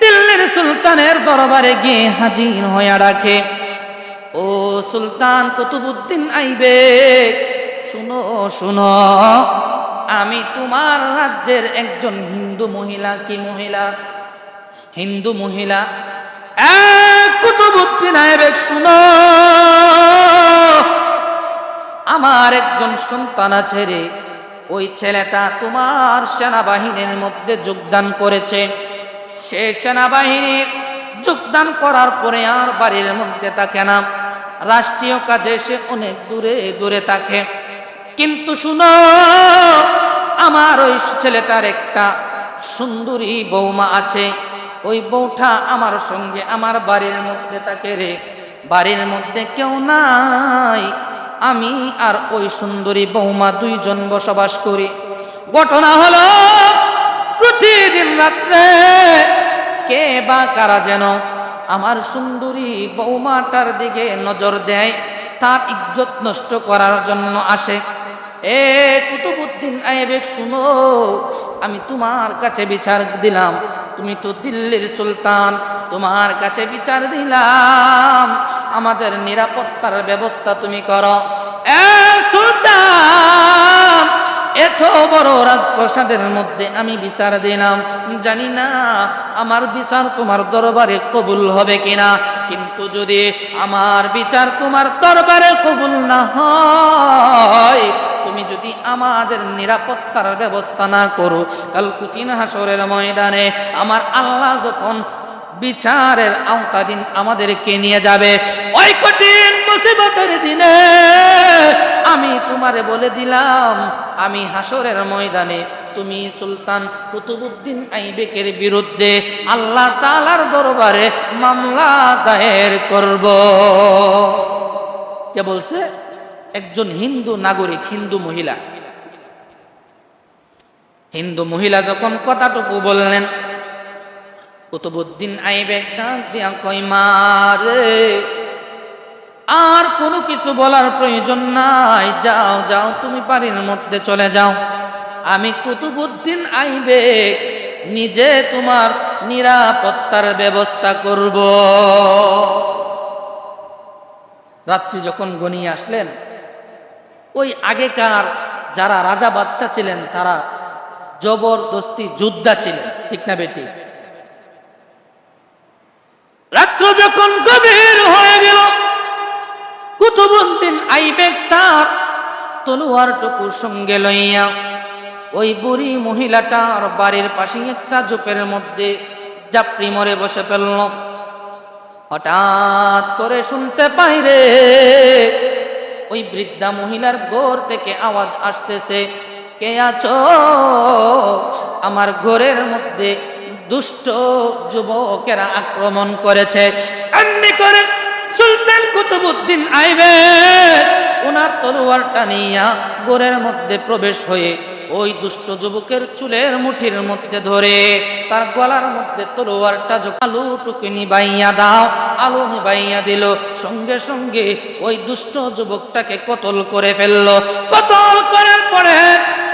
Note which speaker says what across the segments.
Speaker 1: দিল্লির সুলতানের দরবারে গিয়ে হাজির হইয়া রাখে ও সুলতান কুতুবুদ্দিন আইবে। শুনো শুনো, আমি তোমার রাজ্যের একজন হিন্দু মহিলা। কি মহিলা? হিন্দু মহিলা। কুতুবুদ্দিন আইবে, শুনো। আমার একজন সন্তান আছে রে। ওই ছেলেটা তোমার সেনাবাহিনীর মধ্যে যোগদান করেছে। সে সেনাবাহিনীর যোগদান করার পরে আর বাড়ির মধ্যে থাকে না। রাষ্ট্রীয় কাজে সে অনেক দূরে দূরে থাকে। কিন্তু শুনো, আমার ওই ছেলেটার একটা সুন্দরী বৌমা আছে। ওই বউটা আমার সঙ্গে আমার বাড়ির মধ্যে থাকে রে। বাড়ির মধ্যে কেউ নাই। আমি আর ওই সুন্দরী বৌমা দুইজন বসবাস করি। ঘটনা হলো প্রতিদিন রাত্রে কে বা কারা যেন আমার সুন্দরী বৌমাটার দিকে নজর দেয়, তার ইজ্জত নষ্ট করার জন্য আসে। এ কুতুবুদ্দিন আইবেক, শুনো, আমি তোমার কাছে বিচার দিলাম। তুমি তো দিল্লির সুলতান, তোমার কাছে বিচার দিলাম। আমাদের নিরাপত্তার ব্যবস্থা তুমি করো। এ সুলতান! এত বড় রাজপ্রসাদের মধ্যে আমি বিচার দিলাম। জানি না আমার বিচার তোমার দরবারে কবুল হবে কিনা, কিন্তু যদি আমার বিচার তোমার দরবারে কবুল না হয়, তুমি যদি আমাদের নিরাপত্তার ব্যবস্থা না করো কাল হাসরের ময়দানে আমার আল্লাহ যখন বিচারের আওতাধীন আমাদেরকে নিয়ে যাবে, ওই কঠিন মুসিবতের দিনে আমি তোমারে বলে দিলাম, আমি হাসরের ময়দানে তুমি সুলতান কুতুবুদ্দিন আইবেকের বিরুদ্ধে আল্লাহ তালার দরবারে মামলা দায়ের করব। কে বলছে? একজন হিন্দু নাগরিক, হিন্দু মহিলা। হিন্দু মহিলা যখন কথাটুকু বললেন কুতুবুদ্দিন আইবেক ডাক দিয়া কই মারে আর কোনো কিছু বলার প্রয়োজন নাই। যাও যাও, তুমি বাড়ির মধ্যে চলে যাও। আমি কুতুবুদ্দিন আইবে, নিজে তোমার নিরাপত্তার ব্যবস্থা করব। রাত্রি যখন গনিয়ে আসলেন, ওই আগেকার যারা রাজা বাদশাহ ছিলেন, তারা জবরদস্তি যোদ্ধা ছিলেন, ঠিক না বেটি? রাত্র যখন গভীর হয়ে গেল কুতুবুদ্দিন আইবেক তার তলোয়ারটুকু সঙ্গে লইয়া ওই বুড়ি মহিলাটার বাড়ির পাশে একটা জোপের মধ্যে জাপড়ি মরে বসে ফেলল। হঠাৎ করে শুনতে পাই রে, ওই বৃদ্ধা মহিলার ঘর থেকে আওয়াজ আসতেছে, কে আছো? আমার ঘরের মধ্যে দুষ্ট যুবকেরা আক্রমণ করেছে। এমনি করে সুলতান কুতুবুদ্দিন আইবে। ওনার তলোয়ারটা নিয়া গোরের মধ্যে প্রবেশ হয়ে ওই দুষ্ট যুবকের চুলের মুঠির মধ্যে ধরে, তার গলার মধ্যে তলোয়ারটা আলু টুকি নিবাইয়া দাও, আলু নিবাইয়া দিল, সঙ্গে সঙ্গে ওই দুষ্ট যুবকটাকে কতল করে ফেলল। কতল করার পরে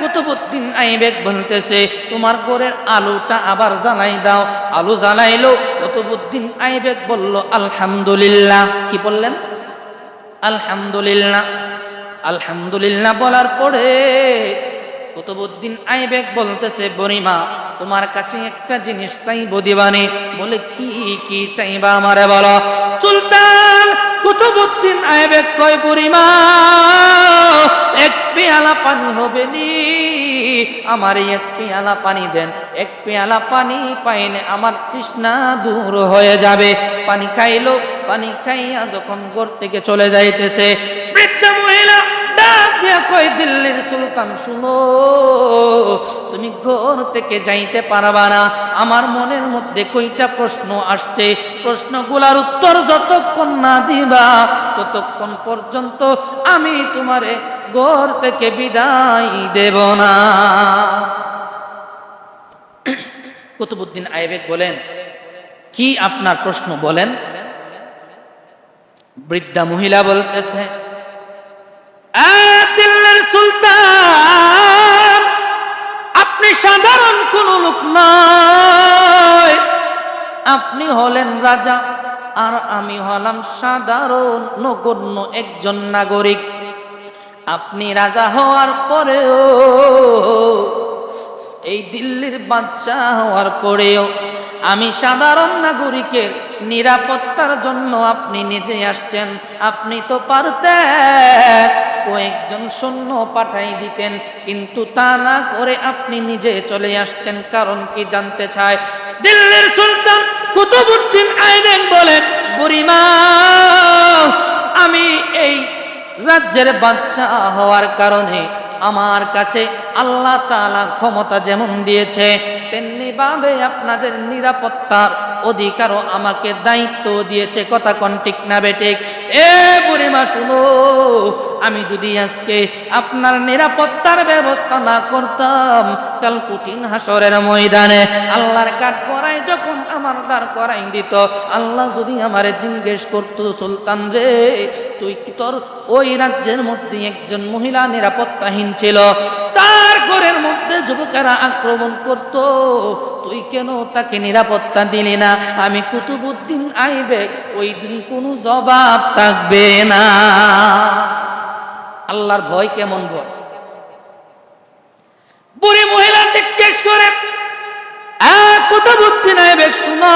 Speaker 1: কুতুবুদ্দিন আইবেক বলতেছে, তোমার গোরের আলুটা আবার জ্বালাই দাও। আলু জ্বালাইলো, কুতুবুদ্দিন আইবেক বলল, আলহামদুলিল্লাহ। কি বললেন? আলহামদুলিল্লাহ। আলহামদুলিল্লাহ বলার পরে কুতুবুদ্দিন আইবেক বলতেছে বনিমা তোমার কাছে একটা জিনিস চাইব দিবানি। বলে, কি কি চাইবা আমারে বলো? সুলতান কুতুবুদ্দিন আইবেক কয় বুড়িমা এক পেয়ালা পানি হবে নি। আমার এক পেয়ালা পানি দেন। এক পেয়ালা পানি পাইলে আমার তৃষ্ণা দূর হয়ে যাবে। পানি খাইলো, পানি খাইয়া যখন ঘর থেকে চলে যাইতেছে, বৃদ্ধ মহিলা কই দিল্লির সুলতান শুনো তুমি ঘর থেকে যাইতে পারবা না। আমার মনের মধ্যে কইটা প্রশ্ন আসছে। প্রশ্নগুলার উত্তর যতক্ষণ না দিবা ততক্ষণ পর্যন্ত আমি তোমারে ঘর থেকে বিদায় দেব না। কুতুবুদ্দিন আইবেক বলেন কি আপনার প্রশ্ন বলেন? বৃদ্ধা মহিলা বলতেছে "আ, দিল্লির সুলতান। আপনি সাধারণ কোন লোক নয়। আপনি হলেন রাজা, আর আমি হলাম সাধারণ নগণ্য একজন নাগরিক। আপনি রাজা হওয়ার পরেও, এই দিল্লির বাদশাহ হওয়ার পরেও আমি সাধারণ নাগরিকের নিরাপত্তার জন্য আপনি নিজে আসছেন, আপনি তো পারতেন। কয়েকজন সৈন্য পাঠাই দিতেন, কিন্তু তা না করে আপনি নিজে চলে আসছেন, কারণ কি জানতে চায়? দিল্লির সুলতান কুতুবুদ্দিন আইবেন বলেন, বুড়িমা, আমি এই রাজ্যের বাদশাহ হওয়ার কারণে আমার কাছে আল্লাহ তালা ক্ষমতা যেমন দিয়েছে, তেমনি ভাবে আপনাদের নিরাপত্তার অধিকারও আমাকে দায়িত্ব দিয়েছে। কথা কোন ঠিক না বেঠিক এ বুড়িমা, শুনো, আমি যদি আজকে আপনার নিরাপত্তার ব্যবস্থা না করতাম কাল কুটিন হাসরের ময়দানে আল্লাহর কাঠ করাই যখন আমার দাঁড় করাই দিত, আল্লাহ যদি আমারে জিজ্ঞেস করতো, সুলতান রে, তুই কি তোর ওই রাজ্যের মধ্যে একজন মহিলা নিরাপত্তাহীন ছিল? তার ঘরের মধ্যে যুবকেরা আক্রমণ করত। তুই কেন তাকে নিরাপত্তা দিলি না? আমি কুতুবুদ্দিন আইবে, ওই দিন কোনো জবাব থাকবে না। আল্লাহর ভয় কেমন ভয়? বুড়ি মহিলা জিজ্ঞেস করে কুতুবুদ্দিন আইবে, শুনো।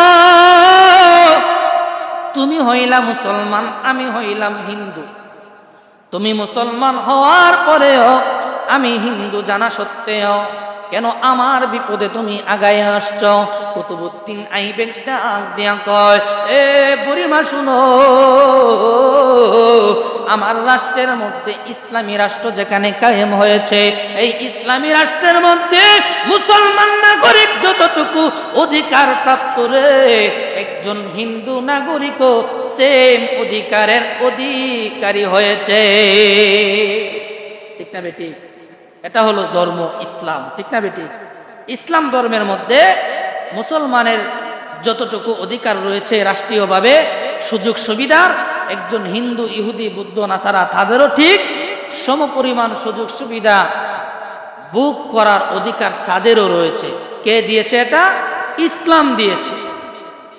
Speaker 1: তুমি হইলা মুসলমান, আমি হইলাম হিন্দু। তুমি মুসলমান হওয়ার পরেও আমি হিন্দু জানা সত্ত্বেও, কেন আমার বিপদে তুমি আগায় আসছ? কুতুবুদ্দিন আইবেক ডাক দিয়া কয়, এ বুড়িমা, শুনো, আমার রাষ্ট্রের মধ্যে ইসলামী রাষ্ট্র যেখানে কায়েম হয়েছে, এই ইসলামী রাষ্ট্রের মধ্যে মুসলমান নাগরিক যতটুকু অধিকার প্রাপ্ত রে, একজন হিন্দু নাগরিকও সেম অধিকারের অধিকারী হয়েছে। ঠিক না বেটি এটা হলো ধর্ম ইসলাম ঠিক না বেটি? ইসলাম ধর্মের মধ্যে মুসলমানের যতটুকু অধিকার রয়েছে রাষ্ট্রীয়ভাবে সুযোগ সুবিধার একজন হিন্দু ইহুদি বুদ্ধ নাসারা তাদেরও ঠিক সমপরিমাণ সুযোগ সুবিধা বুক করার অধিকার তাদেরও রয়েছে। কে দিয়েছে এটা? ইসলাম দিয়েছে।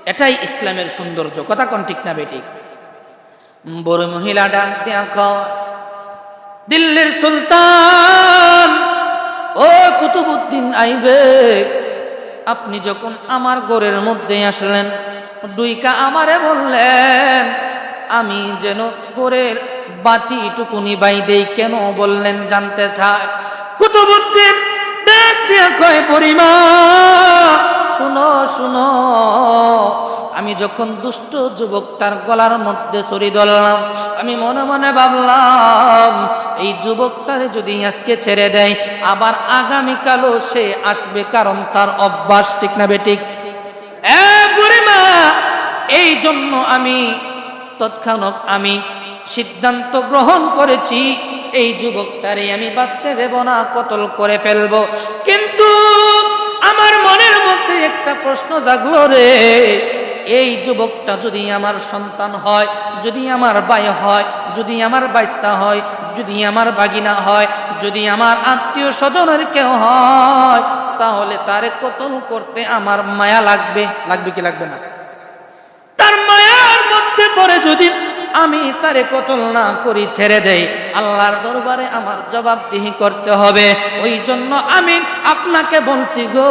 Speaker 1: এটাই ইসলামের সৌন্দর্য। কথা কোন ঠিক না বেটি? বড় মহিলা ডাক কয়, দিল্লির সুলতান। ও কুতুবুদ্দিন আইবে, আপনি যখন আমার গোরের মধ্যে আসলেন, দুইকা আমারে বললেন, আমি যেন গোরের বাতি টুকুনি বাই দেই, কেন বললেন জানতে চায়? কুতুবুদ্দিন দিয়া কয় পরিমা। শুনো শুনো। আমি যখন দুষ্ট যুবকটার গলার মধ্যে ছড়ি ধরলাম, আমি মনে মনে ভাবলাম, এই যুবকটারে যদি আজকে ছেড়ে দেয়, আবার আগামীকালও সে আসবে কারণ তার অভ্যাস ঠিক না বেঠিক এই জন্য আমি, তৎক্ষণাৎ আমি সিদ্ধান্ত গ্রহণ করেছি, এই যুবকটারে আমি বাঁচতে দেব না, কতল করে ফেলব। কিন্তু আমার মনের মধ্যে একটা প্রশ্ন জাগলো রে। এই যুবকটা যদি আমার সন্তান হয়, যদি আমার বাই হয়, যদি আমার বাইস্তা হয়, যদি আমার বাগিনা হয়, যদি আমার আত্মীয় স্বজনের কেউ হয়, তাহলে তারে কতল করতে আমার মায়া লাগবে? লাগবে কি লাগবে না? তার মায়ার মধ্যে পরে যদি আমি তারে কতল না করি ছেড়ে দেই। আল্লাহর দরবারে আমার জবাবদিহি করতে হবে। ওই জন্য আমি আপনাকে বলছি গো,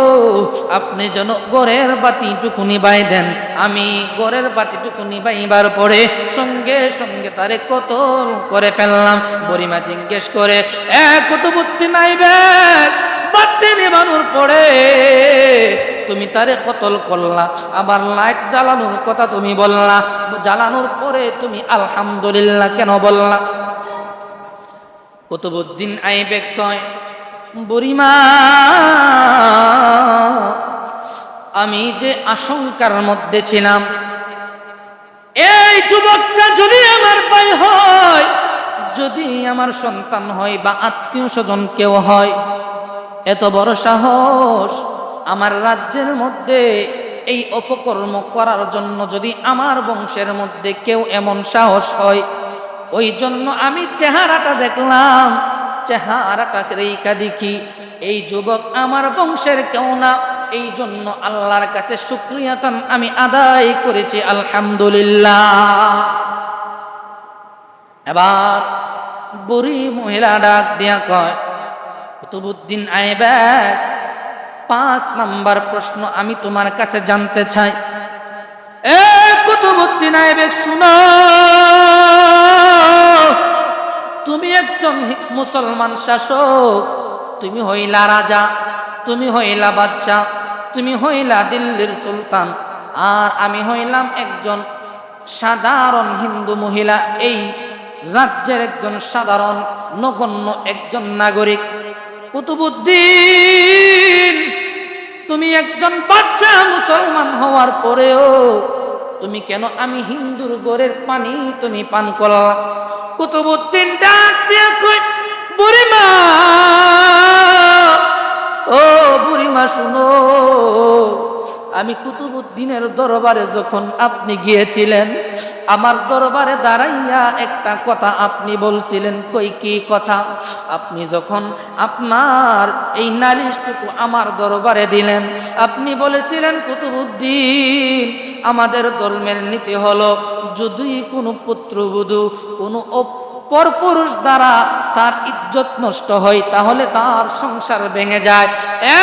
Speaker 1: আপনি যেন গোরের বাতিটুকু নিবাই দেন। আমি গোরের বাতিটুকু নিবাইবার পরে সঙ্গে সঙ্গে তারে কতল করে ফেললাম। বরিমা জিজ্ঞেস করে, এ কুতুবুত্তি নাইবে? বাতি নিবানোর পরে তুমি তারে কতল করলা, আবার লাইট জ্বালানোর কথা তুমি বললা, জ্বালানোর পরে তুমি আলহামদুলিল্লাহ কেন বললা? কুতুবুদ্দিন আইবেক কয়, বুড়িমা, আমি যে আশঙ্কার মধ্যে ছিলাম, এই যুবকটা যদি আমার ভাই হয়, যদি আমার সন্তান হয় বা আত্মীয় স্বজন কেউ হয়, এত বড় সাহস আমার রাজ্যের মধ্যে এই অপকর্ম করার জন্য যদি আমার বংশের মধ্যে কেউ এমন সাহস হয়, ওই জন্য আমি চেহারাটা দেখলাম। চেহারাটা রেখা দেখি, এই যুবক আমার বংশের কেউ না। এই জন্য আল্লাহর কাছে শুক্রিয়াতান আমি আদায় করেছি, আলহামদুলিল্লাহ। এবার বুড়ি মহিলা ডাক দিয়া কয়, কুতুবুদ্দিন আইবেক পাঁচ নাম্বার প্রশ্ন আমি তোমার কাছে জানতে চাই। এ কুতুবুদ্দিন আইবেক শুনো। তুমি একজন মুসলমান শাসক। তুমি হইলা রাজা, তুমি হইলা বাদশাহ, তুমি হইলা দিল্লির সুলতান। আর আমি হইলাম একজন সাধারণ হিন্দু মহিলা। এই রাজ্যের একজন সাধারণ নগণ্য একজন নাগরিক। কুতুবুদ্দিন, তুমি একজন বাচ্চা মুসলমান হওয়ার পরেও তুমি কেন আমি হিন্দুর গোরের পানি তুমি পান করলা? কুতুবুদ্দিন বুড়িমা, ও বুড়িমা, শুনো আমি কুতুবুদ্দিনের দরবারে যখন আপনি গিয়েছিলেন, আমার দরবারে দাঁড়াইয়া একটা কথা আপনি বলছিলেন, কই কি কথা? আপনি যখন আপনার এই নালিশটুকু আমার দরবারে দিলেন, আপনি বলেছিলেন কুতুবুদ্দিন আমাদের ধর্মের নীতি হলো যদি কোনো পুত্রবধূ, কোনো পরপুরুষ দ্বারা তার ইজ্জত নষ্ট হয়, তাহলে তার সংসার ভেঙে যায়।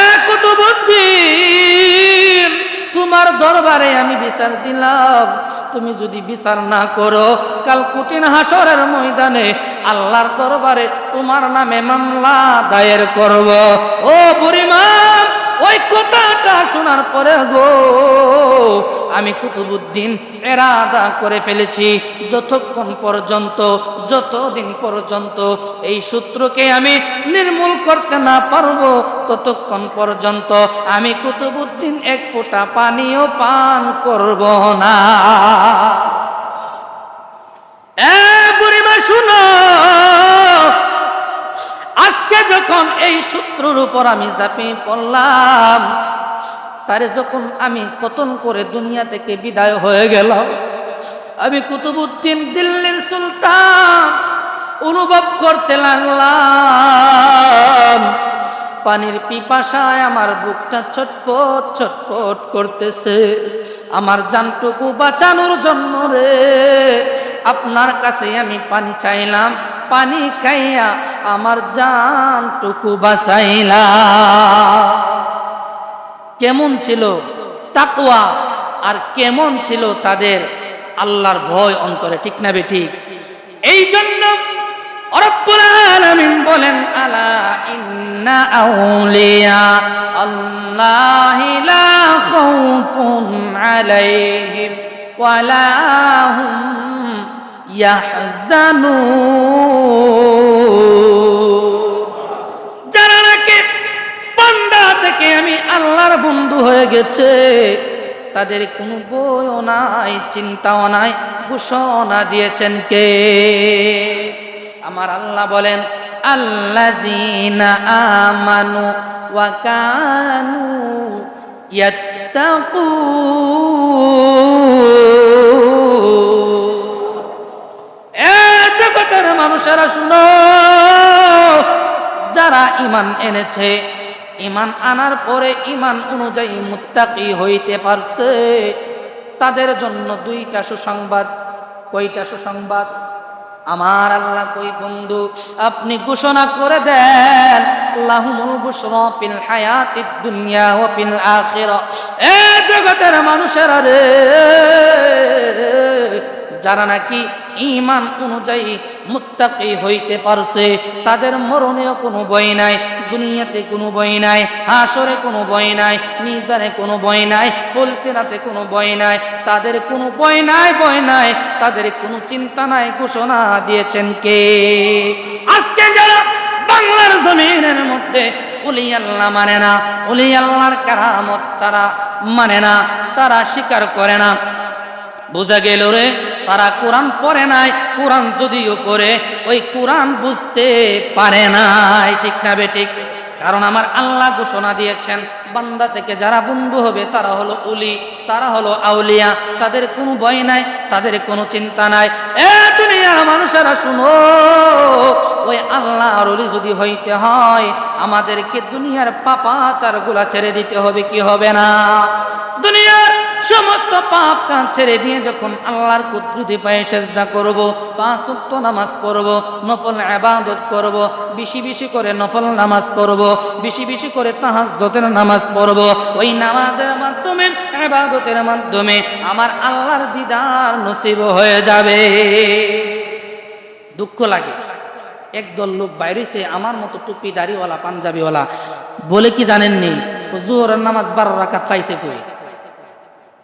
Speaker 1: এক বুদ্ধিন তোমার দরবারে আমি বিচার দিলাম। তুমি যদি বিচার না করো, কাল কুটিন হাসরের ময়দানে আল্লাহর দরবারে তোমার নামে মামলা দায়ের করব। ও বুড়িমা ওই কথাটা শোনার পরে গো, আমি কুতুবুদ্দিন এরাদা করে ফেলেছি। যতক্ষণ পর্যন্ত, যতদিন পর্যন্ত এই সূত্রকে আমি নির্মূল করতে না পারব, ততক্ষণ পর্যন্ত আমি কুতুবুদ্দিন এক ফোঁটা পানিও পান করব না। এ বুড়িমা শুনো যখন এই সূত্রর উপর আমি ঝাঁপিয়ে পড়লাম। তারে যখন আমি পতন করে দুনিয়া থেকে বিদায় হয়ে গেল আমি কুতুবুদ্দিন দিল্লির সুলতান অনুভব করতে লাগলাম। পানির পিপাসায় আমার বুকটা ছটপট ছটপট করতেছে। আমার জানটুকু বাঁচানোর জন্য রে, আপনার কাছে আমি পানি চাইলাম, পানি খাইয়া আমার জানটুকু বাঁচাইলাম। কেমন ছিল তাকওয়া আর কেমন ছিল তাদের আল্লাহর ভয় অন্তরে, ঠিক না বে ঠিক? এই জন্য বলেন, আলা যারা নাকি বান্দা থেকে আমি আল্লাহর বন্ধু হয়ে গেছে, তাদের কোনো বইও নাই, চিন্তাও নাই, ঘোষণা দিয়েছেন কে? আমার আল্লাহ বলেন, আল্লাযীনা আমানু ওয়া কানু মানুষেরা শুনো, যারা ইমান এনেছে ইমান আনার পরে ইমান অনুযায়ী মুত্তাকি হইতে পারছে, তাদের জন্য দুইটা সুসংবাদ, কয়টা সুসংবাদ? আমার আল্লাহ কই, বন্ধু, আপনি ঘোষণা করে দেন, লাহুমুল বুশরা ফিল হায়াতিদ দুনিয়া ওয়া ফিল আখিরা। এ জগতের মানুষেরা রে যারা নাকি ইমান অনুযায়ী মুত্তাকি হইতে পারছে, তাদের মরণেও কোনো বই নাই, দুনিয়াতে কোনো বই নাই হাসরে কোনো বই নাই, মিজানে কোনো বই নাই ফুলসিরাতে কোনো বই নাই, তাদের কোনো বই নাই বই নাই, তাদের কোনো চিন্তা নাই, ঘোষণা দিয়েছেন কে? আজকে যারা বাংলার জমিনের মধ্যে উলি আল্লাহ মানে না উলি আল্লাহর কারামত তারা মানে না, তারা স্বীকার করে না। বোঝা গেল রে তারা কোরআন পড়ে নাই, কোরআন যদিও পড়ে, ওই কোরআন বুঝতে পারে নাই। ঠিক না বে ঠিক? কারণ আমার আল্লাহ ঘোষণা দিয়েছেন, বান্দা থেকে যারা বন্ধু হবে, তারা হলো উলি, তারা হলো আউলিয়া। তাদের কোনো ভয় নাই, তাদের কোনো চিন্তা নাই। এ দুনিয়ার মানুষেরা শুনো, ওই আল্লাহ আর উলি যদি হইতে হয়, আমাদেরকে দুনিয়ার পাপাচারগুলা ছেড়ে দিতে হবে, কি হবে না? সমস্ত পাপ কাজ ছেড়ে দিয়ে যখন আল্লাহর কুদরতি পায়ে সেজদা করব, পাঁচ ওয়াক্ত নামাজ পড়ব, নফল ইবাদত করব, বেশি বেশি করে নফল নামাজ পড়ব, বেশি বেশি করে তাহাজ্জুদের নামাজ পড়ব, ওই নামাজের মাধ্যমে, ইবাদতের মাধ্যমে আমার আল্লাহর দিদার নসিব হয়ে যাবে। দুঃখ লাগে। একদল লোক বাইরেছে, আমার মতো টুপি দাড়িওয়ালা, পাঞ্জাবিওয়ালা। বলে কি জানেননি? জোহরের নামাজ বারো রাকাত পাইছে কই?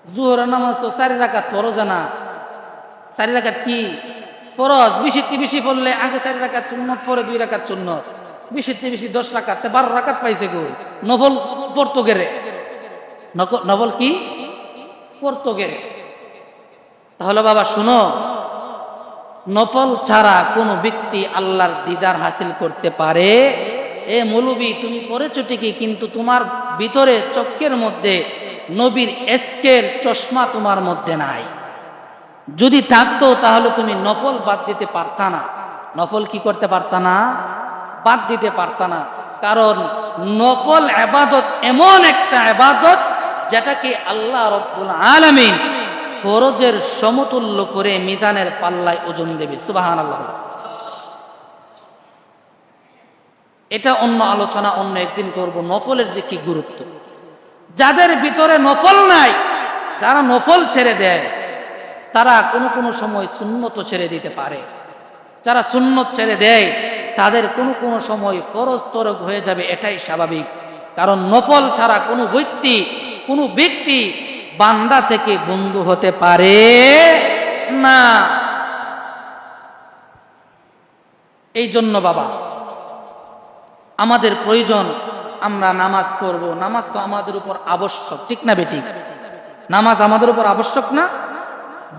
Speaker 1: জোহরের নামাজ তো চারি রাকাত ফরজ না। চারি রাকাত কি? ফরজ। বেশিতে বেশি পড়লে আগে চারি রাকাত চুন্নত পরে দুই রাকাত চুন্নত বেশিতে বেশি দশ রাকাত বারো রাকাত পাইছে কই? নভল পড়তো গেরে নভল কি? পড়তো গেরে তাহলে বাবা শুনো, নফল ছাড়া কোনো ব্যক্তি আল্লাহর দিদার হাসিল করতে পারে? এ মৌলবি, তুমি পড়েছো ঠিকই, কিন্তু তোমার ভিতরে চক্ষের মধ্যে নবীর এসকের চশমা তোমার মধ্যে নাই। যদি থাকতো তাহলে তুমি নফল বাদ দিতে পারতা না। নফল কি করতে পারতা না? বাদ দিতে পারতা না। কারণ নফল আবাদত এমন একটা আবাদত যেটাকে আল্লাহ রব্বুল আলামিন ফরজের সমতুল্য করে মিজানের পাল্লায় ওজন দেবে। সুবাহান আল্লাহ এটা অন্য আলোচনা, অন্য একদিন করব। নফলের যে কি গুরুত্ব? যাদের ভিতরে নফল নাই, যারা নফল ছেড়ে দেয়, তারা কোনো কোনো সময় সুন্নত ছেড়ে দিতে পারে। যারা সুন্নত ছেড়ে দেয়, তাদের কোনো কোনো সময় ফরজ তরক হয়ে যাবে, এটাই স্বাভাবিক। কারণ নফল ছাড়া কোনো ব্যক্তি কোনো ব্যক্তি বান্দা থেকে বন্ধু হতে পারে না। এই জন্য বাবা, আমাদের প্রয়োজন আমরা নামাজ পড়ব। নামাজ তো আমাদের উপর আবশ্যক, ঠিক না বেটি? নামাজ আমাদের উপর আবশ্যক না?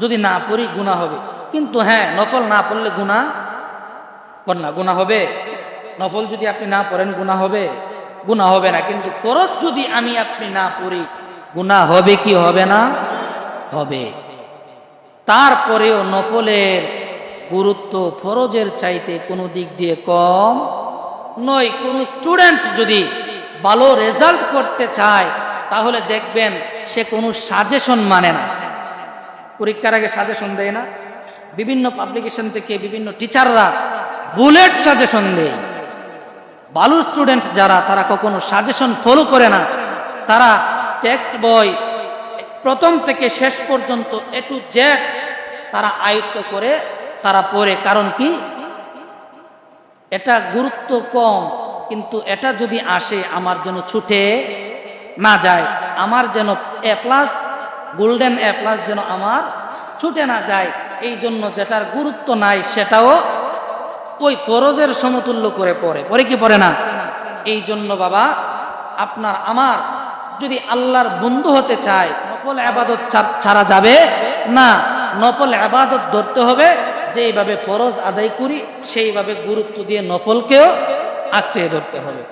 Speaker 1: যদি না পড়ি গুণা হবে। কিন্তু হ্যাঁ নফল না পড়লে গুণা না গুণা হবে। নফল যদি আপনি না পড়েন গুণা হবে। গুণা হবে না। কিন্তু ফরজ যদি আমি আপনি না পড়ি গুণা হবে কি হবে না? হবে। তারপরেও নফলের গুরুত্ব ফরজের চাইতে কোনো দিক দিয়ে কম নয়। কোনো স্টুডেন্ট যদি ভালো রেজাল্ট করতে চায়, তাহলে দেখবেন সে কোনো সাজেশন মানে না। পরীক্ষার আগে সাজেশন দেয় না। বিভিন্ন পাবলিকেশন থেকে বিভিন্ন টিচাররা বুলেট সাজেশন দেয়। ভালো স্টুডেন্ট যারা, তারা কখনো সাজেশন ফলো করে না। তারা টেক্সট বই প্রথম থেকে শেষ পর্যন্ত এ টু জেড তারা আয়ত্ত করে তারা পড়ে। কারণ কি? এটা গুরুত্ব কম। কিন্তু এটা যদি আসে, আমার যেন ছুটে না যায়, আমার যেন A plus golden A plus যেন আমার ছুটে না যায়, এই জন্য যেটার গুরুত্ব নাই, সেটাও ওই ফরজের সমতুল্য করে পড়ে। পরে কি পড়ে না? এই জন্য বাবা, আপনার, আমার যদি আল্লাহর বন্ধু হতে চায়, নফল আবাদত ছাড়া যাবে না। নফল আবাদত ধরতে হবে, যেইভাবে ফরজ আদায় করি, সেইভাবে গুরুত্ব দিয়ে নফলকেও আঁকড়ে ধরতে হবে।